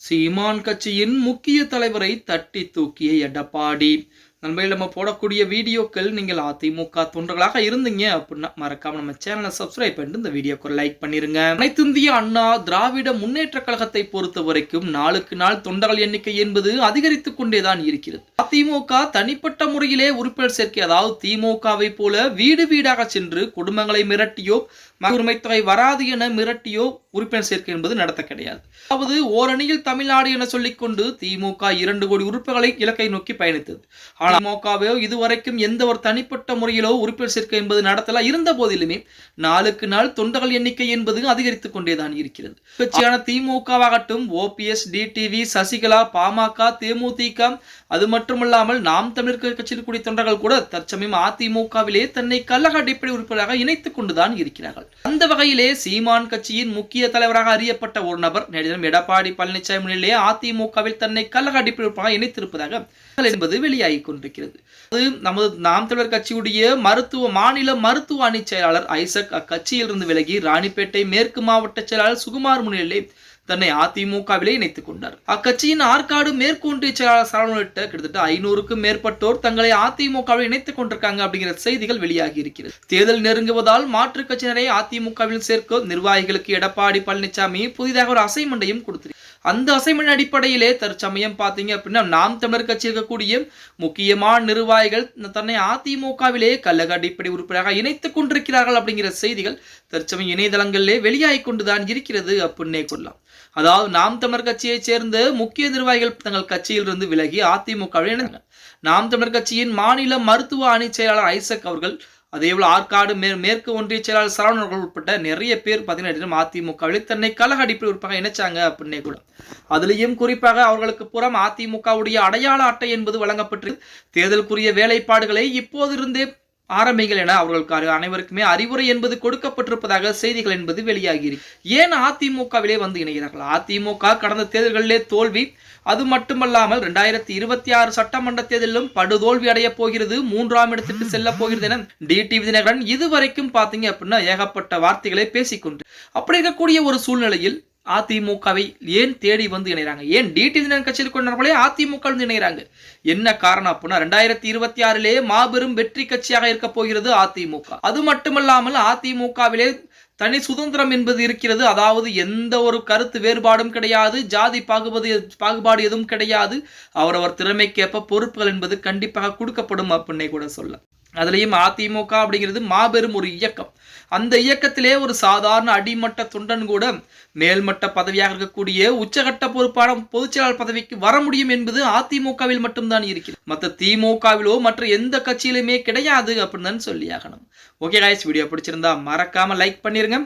சீமான் கட்சியின் முக்கிய தலைவரை தட்டி தூக்கிய எடப்பாடி. நண்பர்கள் நம்ம போடக்கூடிய வீடியோக்கள் நீங்கள் அதிமுக தொண்டர்களாக இருந்தீங்க அப்படின்னா மறக்காம நம்ம சேனலை சப்ஸ்கிரைப் பண்ணிட்டு இந்த வீடியோக்கு லைக் பண்ணிருங்க. அனைத்து இந்திய அண்ணா திராவிட முன்னேற்ற கழகத்தை பொறுத்த வரைக்கும் நாளுக்கு நாள் தொண்டர்கள் எண்ணிக்கை என்பது அதிகரித்துக் கொண்டேதான் இருக்கிறது. அதிமுக தனிப்பட்ட முறையிலே உறுப்பினர் சேர்க்கை அதாவது திமுகவை போல வீடு வீடாக சென்று குடும்பங்களை மிரட்டியோ உரிமை தொகை வராது என மிரட்டியோ உறுப்பினர் சேர்க்கை என்பது நடத்த கிடையாது. அதாவது ஓரணியில் தமிழ்நாடு என சொல்லிக்கொண்டு திமுக இரண்டு கோடி உறுப்புகளை இலக்கை நோக்கி பயணித்தது. ஆனால் திமுகவோ இதுவரைக்கும் எந்த ஒரு தனிப்பட்ட முறையிலோ உறுப்பினர் சேர்க்கை என்பது நடத்தல? இருந்த போதிலுமே நாளுக்கு நாள் தொண்டர்கள் எண்ணிக்கை என்பது அதிகரித்துக் கொண்டேதான் இருக்கிறது. கட்சியான திமுகவாகட்டும் ஓபிஎஸ் டிடிவி சசிகலா பாமக தேமுதிக அது மட்டுமல்லாமல் நாம் தமிழர் கட்சியில் கூடிய தொண்டர்கள் கூட தற்சமயம் அதிமுகவிலே தன்னை கழக அடிப்படை உறுப்பினராக இணைத்துக் கொண்டுதான் இருக்கிறார்கள். அந்த வகையிலே சீமான் கட்சியின் முக்கிய தலைவராக அறியப்பட்ட ஒரு நபர் நேற்று எடப்பாடி பழனிசாமி முன்னிலே அதிமுகவில் தன்னை கழக அடிப்படை உறுப்பினராக இணைத்திருப்பதாக என்பது வெளியாகி கொண்டிருக்கிறது. அது நமது நாம் தமிழர் கட்சியுடைய மருத்துவ மாநில மருத்துவ அணி செயலாளர் ஐசக் அக்கட்சியிலிருந்து விலகி ராணிப்பேட்டை மேற்கு மாவட்ட செயலாளர் சுகுமார் முன்னிலே தன்னை அதிமுகவிலே இணைத்துக் கொண்டார். அக்கட்சியின் ஆற்காடு மேற்கொன்றிய செயலாளர் சரவணன் உள்ளிட்ட கிட்டத்தட்ட ஐநூறுக்கும் மேற்பட்டோர் தங்களை அதிமுகவில் இணைத்துக் கொண்டிருக்காங்க அப்படிங்கிற செய்திகள் வெளியாகி இருக்கிறது. தேர்தல் நெருங்குவதால் மாற்றுக் கட்சியினரை அதிமுகவில் சேர்க்க நிர்வாகிகளுக்கு எடப்பாடி பழனிசாமி புதிதாக ஒரு அசைன்மெண்டையும் கொடுத்திருக்கிறார். அந்த அசைன்மெண்ட் அடிப்படையிலே தற்சமயம் பார்த்தீங்க அப்படின்னா நாம் தமிழர் கட்சி இருக்கக்கூடிய முக்கியமான நிர்வாகிகள் தன்னை அதிமுகவிலே கல்லக அடிப்படை உறுப்பினராக இணைத்துக் கொண்டிருக்கிறார்கள் அப்படிங்கிற செய்திகள் தற்சமயம் இணையதளங்களிலே வெளியாகி கொண்டுதான் இருக்கிறது அப்படின்னே கொள்ளலாம் அதாவது நாம் தமிழர் கட்சியைச் சேர்ந்த முக்கிய நிர்வாகிகள் தங்கள் கட்சியிலிருந்து விலகி அதிமுகவில் இணைந்தாங்க நாம் தமிழர் கட்சியின் மாநில மருத்துவ அணி செயலாளர் ஐசக் அவர்கள் அதேபோல் ஆற்காடு மே மேற்கு ஒன்றிய செயலாளர் சரவணர்கள் உட்பட்ட நிறைய பேர் பார்த்தீங்கன்னா அதிமுகவில் தன்னை கழக அடிப்படை உறுப்பாக இணைச்சாங்க அப்படின்னே கூட. அதுலேயும் குறிப்பாக அவர்களுக்கு புறம் அதிமுகவுடைய அடையாள அட்டை என்பது வழங்கப்பட்டு தேர்தலுக்குரிய வேலைப்பாடுகளை இப்போதிருந்தே ஆரம்பிங்கள் என அவர்களுக்கு அனைவருக்குமே அறிவுரை என்பது கொடுக்கப்பட்டிருப்பதாக செய்திகள் என்பது வெளியாகி ஏன் அதிமுகவிலே வந்து இணைகிறார்கள்? அதிமுக கடந்த தேர்தல்களிலே தோல்வி அது மட்டுமல்லாமல் ரெண்டாயிரத்தி இருபத்தி ஆறு சட்டமன்ற தேர்தலிலும் படுதோல்வி அடைய போகிறது மூன்றாம் இடத்திற்கு செல்ல போகிறது என டிடிவி தினகரன் இதுவரைக்கும் பார்த்தீங்க அப்படின்னா ஏகப்பட்ட வார்த்தைகளை பேசிக்கொண்டு அப்படி இருக்கக்கூடிய ஒரு சூழ்நிலையில் அதிமுகவை ஏன் தேடி வந்து இணைகிறாங்க ஏன் டிடி தினகரன் கட்சியில் கொண்டவர்களே அதிமுக வந்து இணைகிறாங்க என்ன காரணம் அப்படின்னா ரெண்டாயிரத்தி இருபத்தி ஆறிலே மாபெரும் வெற்றி கட்சியாக இருக்க போகிறது அதிமுக. அது மட்டுமல்லாமல் அதிமுகவிலே தனி சுதந்திரம் என்பது இருக்கிறது. அதாவது எந்த ஒரு கருத்து வேறுபாடும் கிடையாது. ஜாதி பாகுபது பாகுபாடு எதுவும் கிடையாது. அவரவர் திறமைக்கேற்ப பொறுப்புகள் என்பது கண்டிப்பாக கொடுக்கப்படும் அப்படின்னே கூட சொல்ல அதுலேயும் அதிமுக அப்படிங்கிறது மாபெரும் ஒரு இயக்கம். அந்த இயக்கத்திலே ஒரு சாதாரண அடிமட்ட தொண்டன் கூட மேல்மட்ட பதவியாக இருக்கக்கூடிய உச்சகட்ட பொறுப்பான பொதுச்செயலாளர் பதவிக்கு வர முடியும் என்பது அதிமுகவில் மட்டும்தான் இருக்கிறது. மற்ற திமுகவிலோ மற்ற எந்த கட்சியிலுமே கிடையாது அப்படின்னு தான் சொல்லியாகணும். ஓகே காய்ஸ் வீடியோ பிடிச்சிருந்தா மறக்காம லைக் பண்ணிருங்க.